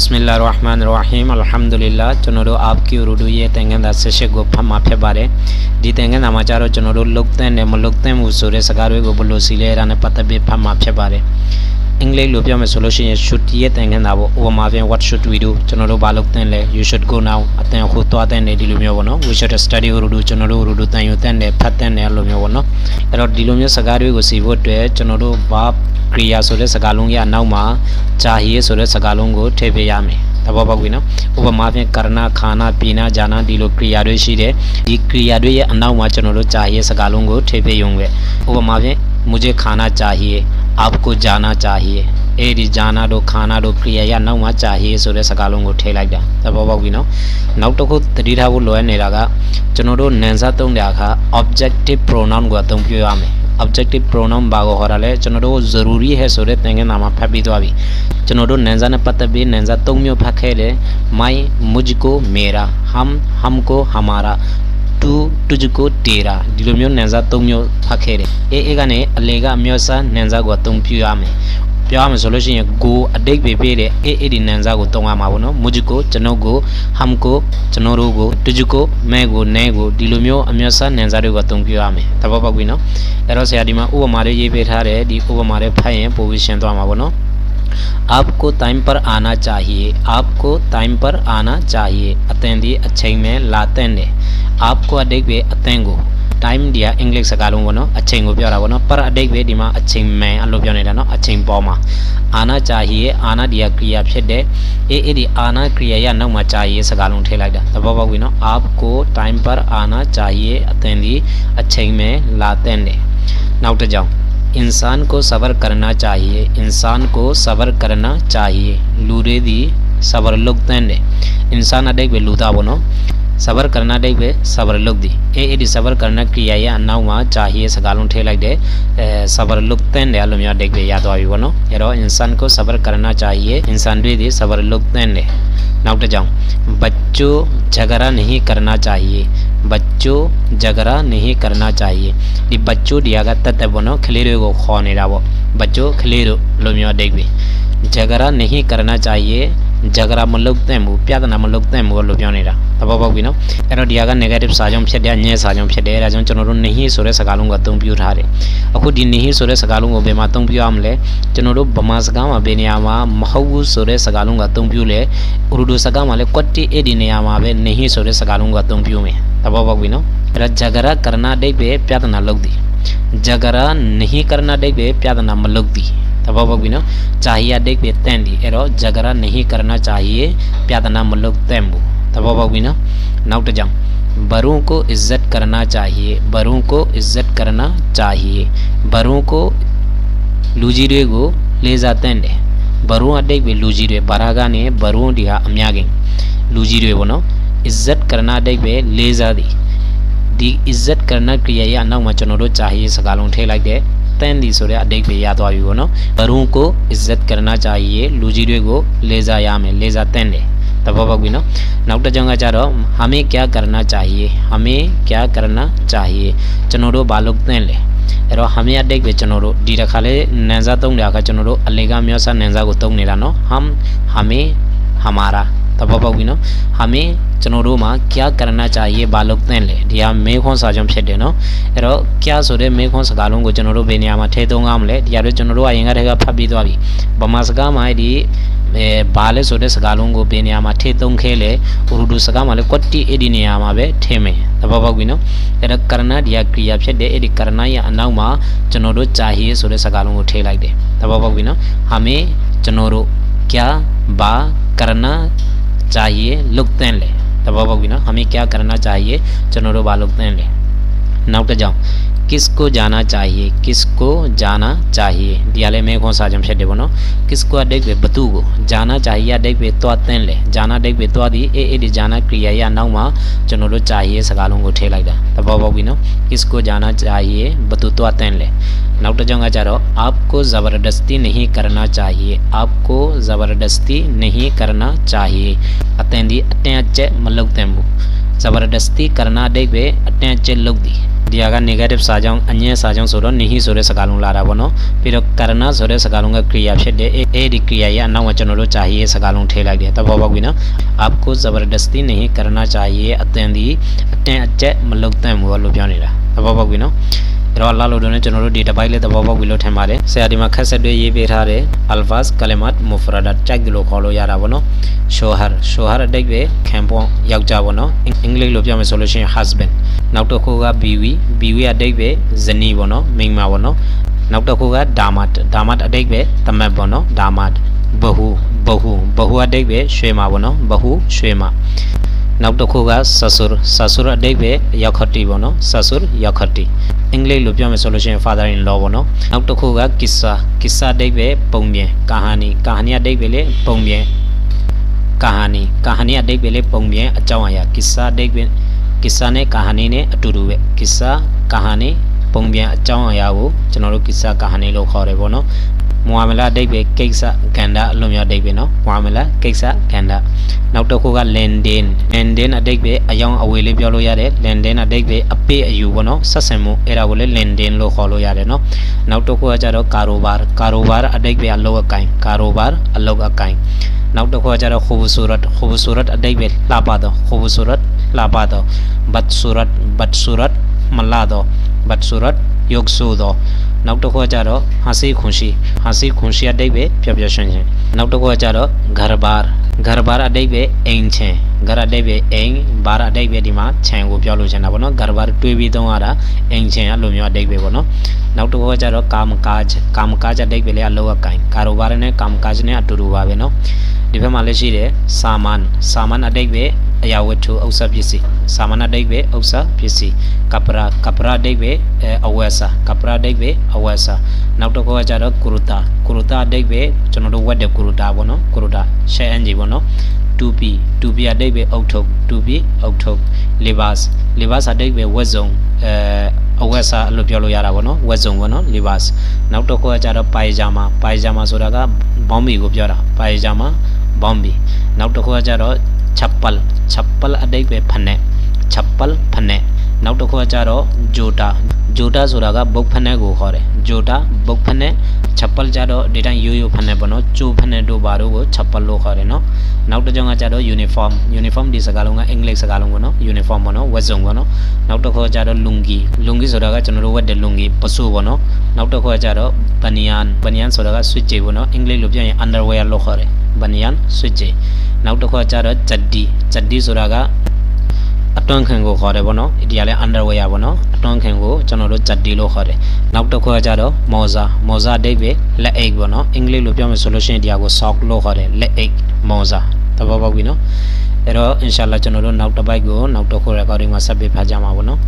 بسم اللہ الرحمن الرحیم الحمدللہ ကျွန်တော်တို့ app ကရိုဒူရဲ့တင်ငန်းသာ16ကိုဖတ်မှာဖြစ်ပါတယ်ဒီတင်ငန်းသာမှာကျတော့ကျွန်တော်တို့လုတ်တဲ့နဲ့မလုတ်တဲ့မှုဆိုတဲ့စကားတွေကိုဘယ်လိုစီလဲရတာနဲ့ပတ်သက်ပြီးဖတ်မှာဖြစ်ပါတယ် အင်္ဂလိပ်လိုပြောမယ်ဆိုလို့ရှိရင် should ရဲ့သင်ခန်းစာပေါ့ဥပမာဖြင့် what should we do ကျွန်တော်တို့ဘာလုပ်သင့်လဲ you should go now အသင်အခုသွားတဲ့နေဒီလိုမျိုးပေါ့နော် we should study urdu ကျွန်တော်တို့ urdu သင်ယူတဲ့နဲ့ဖတ်တဲ့နဲ့အဲ့လိုမျိုးပေါ့နော်အဲ့တော့ဒီလိုမျိုးစကားတွေကိုစီဖို့အတွက်ကျွန်တော်တို့ verb ကရိယာဆိုတဲ့စကားလုံးရဲ့အနောက်မှာဂျာဟီဆိုတဲ့စကားလုံးကိုထည့်ပေးရမယ်သဘောပေါက်ပြီနော်ဥပမာဖြင့်ကရဏခါနာပိနာဂျာနာဒီလိုကရိယာတွေရှိတယ်ဒီကရိယာတွေရဲ့အနောက်မှာကျွန်တော်တို့ဂျာဟီရဲ့စကားလုံးကိုထည့်ပေးရုံပဲဥပမာဖြင့် मुझे खाना चाहिए आपको जाना चाहिए အဲ့ဒီ जाना တို့ खाना တို့ priya ရနောက်မှ चाहिए ဆိုတဲ့စကားလုံးကိုထည့်လိုက်တာသဘောပေါက်ပြီနော်နောက်တစ်ခုသတိထားဖို့လိုအပ်နေတာကကျွန်တော်တို့နန်စာသုံးတဲ့အခါ objective pronoun ကိုအသုံးပြုရမယ် objective pronoun ဘာကိုဟောတာလဲကျွန်တော်တို့ जरूरी ဟဲ့ဆိုတဲ့သင်ခန်းစာမှာဖတ်ပြီးသွားပြီကျွန်တော်တို့နန်စာနဲ့ပတ်သက်ပြီးနန်စာ၃မျိုးဖတ်ခဲ့တယ် my mujhko mera hum humko hamara တူတူဂျကိုတေရာဒီလိုမျိုးနန်စာ၃မျိုးဖတ်ခဲ့တယ်အေးအေးကနေအလေကအမျိုးစားနန်စာကိုအသုံးပြုရမယ်ပြောရမယ်ဆိုလို့ရှိရင် go အတိတ်ပဲပေးတယ်အေးအေးဒီနန်စာကိုသုံးရမှာပေါ့နော်မူဂျကိုကျွန်ုပ်ကို hum ကိုကျွန်တော်တို့ကိုတူဂျကိုမဲကိုနဲကိုဒီလိုမျိုးအမျိုးစားနန်စာတွေကိုအသုံးပြုရမယ်သဘောပေါက်ပြီနော်အဲ့တော့ဆရာဒီမှာဥပမာလေးရေးပေးထားတယ်ဒီဥပမာလေးဖတ်ရင်ပိုပြီးရှင်းသွားမှာပေါ့နော် आपको टाइम पर आना चाहिए आपको टाइम पर आना चाहिए အသင်ဒီအချိန်မဲ့လာတဲ့နေ आपको အတိတ်ပဲအသင်ကို time ဒီကအင်္ဂလိပ်စကားလုံးပေါ့နော်အချိန်ကိုပြောတာပေါ့နော် पर အတိတ်ပဲဒီမှာအချိန်မဲ့အဲ့လိုပြောနေတာနော်အချိန်ပေါ်မှာ आना चाहिए आना ဒီကကရိယာဖြစ်တဲ့အေးအေးဒီ आना ကရိယာရနောက်မှာ चाहिए စကားလုံးထည့်လိုက်တာသဘောပေါက်ပြီနော် आपको टाइम पर आना चाहिए အသင်ဒီအချိန်မဲ့လာတဲ့နေနောက်တစ်ကြောင် इंसान को सबर करना चाहिए। इंसान को सबर करना चाहिए। लूरे दी लुरेदी सबरलुक्तने तो इंसान देख बे लुदा बनो। सबर करना देख बे सबरलुक्ति ए एदि सबर करना क्रिया या नाउआ चाहिए सगालों ठे लाइक दे। सबरलुक्तने तो आलुमिया देख बे याद आवी बनो। यारो, इंसान को सबर करना चाहिए। इंसान दे सबरलुक्तने ना उठ जाओ बच्चों, झगड़ा नहीं करना चाहिए। बच्चों, झगड़ा नहीं करना चाहिए। ये बच्चों दिया गया तत्व बनो, खिलेरो को खो नहीं बच्चों, खिलेरो, लोमिया देख भी झगड़ा नहीं करना चाहिए। ဂျဂရာမလုတ်သင့်ဘူးပြဿနာမလုတ်သင့်ဘူးလို့ပြောနေတာသဘောပေါက်ပြီနော်အဲ့တော့ဒီဟာက negative စာကြောင့်ဖြစ်တယ်ညဲစာကြောင့်ဖြစ်တယ်အဲ့ဒါကြောင့်ကျွန်တော်တို့နေဟိဆိုတဲ့စကားလုံးကိုအသုံးပြုထားတယ်အခုဒီနေဟိဆိုတဲ့စကားလုံးကိုဘယ်မှာအသုံးပြုရမလဲကျွန်တော်တို့ဗမာစကားမှာဘယ်နေရာမှာမဟုတ်ဘူးဆိုတဲ့စကားလုံးကိုအသုံးပြုလဲဥရုဒူစကားမှာလည်း quality အဲ့ဒီနေရာမှာပဲနေဟိဆိုတဲ့စကားလုံးကိုအသုံးပြုမယ်သဘောပေါက်ပြီနော်အဲ့တော့ဂျဂရာကရဏအတိတ်ပဲပြဿနာလုတ်သည်ဂျဂရာနေဟိကရဏအတိတ်ပဲပြဿနာမလုတ်သည် තවබක් වින චාහියාඩෙක් වෙත්තැන්දි එරෝ ජගරා නෙහි කරන चाहिए प्यादा नाम मुल्लुक तैम्बू नाउट जाम बरों को इज़्ज़त करना चाहिए, बरों को इज़्ज़त करना चाहिए। बरों को लूजीरे को ले जाते हैं बरों अडेक भी लूजीरे, बरागा ने बरों दिया अम्यागे। लूजीरे बोनो, इज़्ज़त करना अडेक भी ले जा दी इज़्ज़त करना क्रिया या अन्ना मचनोरो चाहिए, सकालों ठे लाग दे। န်တော်တို့ကြာဟီစကားလုံးထည့်လိုက်တယ်တန်းဒီဆိုတဲ့အတိတ်ပဲရသွားပြီပေါ့နော်ဘရုံကို इज्जत करना चाहिए လူကြီးတွေကိုလေးစားရမယ်လေးစားသင့်တယ်တဘောပေါက်ပြီနော်နောက်တစ်ကြောင်းကကြတော့ हमें क्या करना चाहिए हमें क्या करना चाहिए ကျွန်တော်တို့ဘာလုပ်သင့်လဲအဲ့တော့ hame အတိတ်ပဲကျွန်တော်တို့ဒီတစ်ခါလဲနန်စာသုံးတဲ့အခါကျွန်တော်တို့အလေကမျောစာနန်စာကိုသုံးနေတာနော် hum hame हमारा တဘောပေါက်ပြီနော် hame ကျွန်တော်တို့မှာ क्या करना चाहिए ဘာလုပ်သင့်လဲဒီဟာမေခွန်းစာကြောင့်ဖြစ်တယ်နော်အဲ့တော့ क्या ဆိုတဲ့မေခွန်းစကားလုံးကိုကျွန်တော်တို့ဘယ်နေရာမှာထည့်သုံးရမလဲဒီဟာတို့ကျွန်တော်တို့အရင်ကတည်းကဖတ်ပြီးသွားပြီဗမာစကားမှာအဲ့ဒီအဲဘာလဲဆိုတဲ့စကားလုံးကိုဘယ်နေရာမှာထည့်သုံးခဲလဲဥရဒူစကားမှာလဲကွတ်တီအဲ့ဒီနေရာမှာပဲထည့်မယ်သဘောပေါက်ပြီနော်အဲ့တော့ကရဏဒီဟာကရိယာဖြစ်တဲ့အဲ့ဒီကရဏရဲ့အနောက်မှာကျွန်တော်တို့ဂျာဟီဆိုတဲ့စကားလုံးကိုထည့်လိုက်တယ်သဘောပေါက်ပြီနော်ဟာမေကျွန်တော်တို့ क्या बा करना चाहिए लुकते ले। तबावक बिना हमें क्या करना चाहिए? चनोरो बालुकते ले। नाउ जाओ। किसको जाना चाहिए? किसको जाना चाहिए? दियाले में कौन सा जमशे डेबनो किसको अडेक बे? बतूगो। जाना चाहिए अडेक बे? तो तेन ले। जाना अडेक बे? तो दी। ए ए जाना क्रिया या नौमा चनोलो चाहिए सगालों को ठेला गया तब तो बाबी नो, किसको जाना चाहिए? बतू तो तेन ले। नौट तो जंगा चारो। आपको ज़बरदस्ती नहीं करना चाहिए। आपको ज़बरदस्ती नहीं करना चाहिए। अतें दी अतें अच्छे मतलब तेम्बू န်အကျက်မလုပ်သင့်ဘူး ज़बरदस्ती करना အတိတ်ပဲအတန်အကျက်လုပ်သည် ဒီဟာက negative စာကြောင်းအငြင်းစာကြောင်းဆိုတော့နိဟိဆိုတဲ့စကားလုံးလာတာပေါ့နော်ပြီးတော့ကာရဏဆိုတဲ့စကားလုံးက kriya ဖြစ်တယ်အဲအဲဒီ kriya ရဲ့အနောက်မှာကျွန်တော်တို့ chahiye စကားလုံးထည့်လိုက်တယ်သဘောပေါက်ပြီနော် आपको जबरदस्ती नहीं करना चाहिए အသင်ဒီအတင်းအကျပ်မလုပ်သင့်ဘူးလို့ပြောနေတာသဘောပေါက်ပြီနော် အဲ့တော့အလားလို့တော့ကျွန်တော်တို့ဒီတစ်ပိုင်းလေးသဘောပေါက်ပြီလို့ထင်ပါတယ်ဆရာဒီမှာခက်ဆက်တွေရေးပေးထားတယ် alfaz kalimat mufradat ကြိုက်တယ်လို့ခေါ်လို့ရတာပေါ့နော် shohar shohar အတိတ်ပဲခံပွန်ယောက်ျားပေါ့နော်အင်္ဂလိပ်လိုပြောမယ်ဆိုလို့ရှိရင် husband နောက်တစ်ခုက biwi biwi အတိတ်ပဲဇနီးပေါ့နော်မိန်းမပေါ့နော်နောက်တစ်ခုက damat damat အတိတ်ပဲသမက်ပေါ့နော် damat ဘဟုဘဟုဘဟုအတိတ်ပဲရွှေမပေါ့နော်ဘဟုရွှေမ နောက်တစ်ခုကဆဆူဆဆူအတိတ်ပဲရောက်ခတိပေါ့နော်ဆဆူရောက်ခတိအင်္ဂလိပ်လိုပြောမယ်ဆိုလို့ရှိရင် father in law ပေါ့နော်နောက်တစ်ခုက kissa kissa အတိတ်ပဲပုံပြင်ကာဟာနီကာဟာနီအတိတ်ပဲလေပုံပြင်ကာဟာနီကာဟာနီအတိတ်ပဲလေပုံပြင်အကြောင်းအရာ kissa အတိတ်ပဲ kissa နဲ့ကာဟာနီနဲ့အတူတူပဲ kissa ကာဟာနီပုံပြင်အကြောင်းအရာကိုကျွန်တော်တို့ kissa ကာဟာနီလို့ခေါ်တယ်ပေါ့နော် မွာမလာအတိတ်ပဲကိစ္စကန္တာအလွန်မြောက်အတိတ်ပဲနော်မွာမလာကိစ္စကန္တာနောက်တစ်ခုက lendin lendin အတိတ်ပဲအယောင်အဝေးလေးပြောလို့ရတယ် lendin အတိတ်ပဲအပေအယူပေါ့နော်ဆက်ဆံမှုအဲ့ဒါကိုလည်း lendin လို့ခေါ်လို့ရတယ်နော်နောက်တစ်ခုကကြတော့ karobar karobar အတိတ်ပဲအလုပ်အကိုင် karobar အလုပ်အကိုင်နောက်တစ်ခုကကြတော့ khobusurat khobusurat အတိတ်ပဲလှပတော့ khobusurat လှပတော့ badsurat badsurat မလာတော့ badsurat ရုပ်ဆိုတော့ နောက်တစ်ခုကကြတော့ဟာစီခွန်ရှိဟာစီခွန်ရှိအတိတ်ပဲပျော်ပျော်ရွှင်ရွှင်နောက်တစ်ခုကကြတော့ဂရဘာဂရဘာအတိတ်ပဲအိမ်ချင်းဂရအတိတ်ပဲအိမ်ဘာရအတိတ်ပဲဒီမှာခြံကိုပြောလို့ချင်တာပေါ့နော်ဂရဘာတွေးပြီးသုံးရတာအိမ်ချင်းအလိုမျိုးအတိတ်ပဲပေါ့နော်နောက်တစ်ခုကကြတော့ကာမကာဂျကာမကာဂျအတိတ်ပဲလေအလောအကိုင်ကာရိုဘာရနဲ့ကာမကာဂျနဲ့အတူတူပါပဲနော်ဒီဘက်မှာလည်းရှိတယ်စာမန်စာမန်အတိတ်ပဲ အရာဝတ္ထုဥစ္စာပစ္စည်းစာမဏအတိတ်ပဲဥစ္စာပစ္စည်းကပရာကပရာအတိတ်ပဲအဝက်စာကပရာအတိတ်ပဲအဝက်စာနောက်တစ်ခုကကြတော့ကုရတာကုရတာအတိတ်ပဲကျွန်တော်တို့ဝတ်တဲ့ကုရတာပေါ့နော်ကုရတာရှဲအန်ဂျီပေါ့နော်တူပီတူပီအတိတ်ပဲအုတ်ထုတ်တူပီအုတ်ထုတ်လီဘတ်လီဘတ်အတိတ်ပဲဝက်စုံအဲအဝက်စာလို့ပြောလို့ရတာပေါ့နော်ဝက်စုံပေါ့နော်လီဘတ်နောက်တစ်ခုကကြတော့ပိုင်ဂျာမာပိုင်ဂျာမာဆိုတာကဘောင်းဘီကိုပြောတာပိုင်ဂျာမာဘောင်းဘီနောက်တစ်ခုကကြတော့ chappal chappal အတိတ်ပဲဖက်နဲ့ chappal ဖက်နဲ့နောက်တစ်ခုကကြတော့ jota jota ဆိုတာကဘုတ်ဖက်နဲ့ကိုခေါ်တယ် jota ဘုတ်ဖက်နဲ့ chappal ကြတော့ဒီတိုင်းရိုးရိုးဖက်နဲ့ပေါ့နော်ကျိုးဖက်နဲ့တို့ဘာတို့ကို chappal လို့ခေါ်တယ်နော်နောက်တစ်ကြောင်းကကြတော့ uniform uniform ဒီစကားလုံးကအင်္ဂလိပ်စကားလုံးပေါ့နော် uniform ပေါ့နော်ဝတ်စုံပေါ့နော်နောက်တစ်ခုကကြတော့ lungi lungi ဆိုတာကကျွန်တော်တို့ဝတ်တဲ့ lungi ပစိုးပေါ့နော်နောက်တစ်ခုကကြတော့ banyan banyan ဆိုတာက switch ပေါ့နော်အင်္ဂလိပ်လိုပြောရင် underwear လို့ခေါ်တယ် banyan switch နောက်တစ်ခုကကြတော့ chaddi chaddi ဆိုတာကအတွန်းခံကိုခေါ်တယ်ဗောနော်ဒီကလည်း underwear ဗောနော်အတွန်းခံကိုကျွန်တော်တို့ chaddi လို့ခေါ်တယ်နောက်တစ်ခုကကြတော့ moza moza အဓိပ္ပာယ်လက်အိတ်ဗောနော်အင်္ဂလိပ်လိုပြောမယ်ဆိုလို့ရှိရင်ဒီဟာကို sock လို့ခေါ်တယ်လက်အိတ် moza သဘောပေါက်ပြီနော်အဲ့တော့ inshallah ကျွန်တော်တို့နောက်တစ်ပိုက်ကိုနောက်တစ်ခု recording မှာဆက်ပေးဖတ်ကြမှာဗောနော်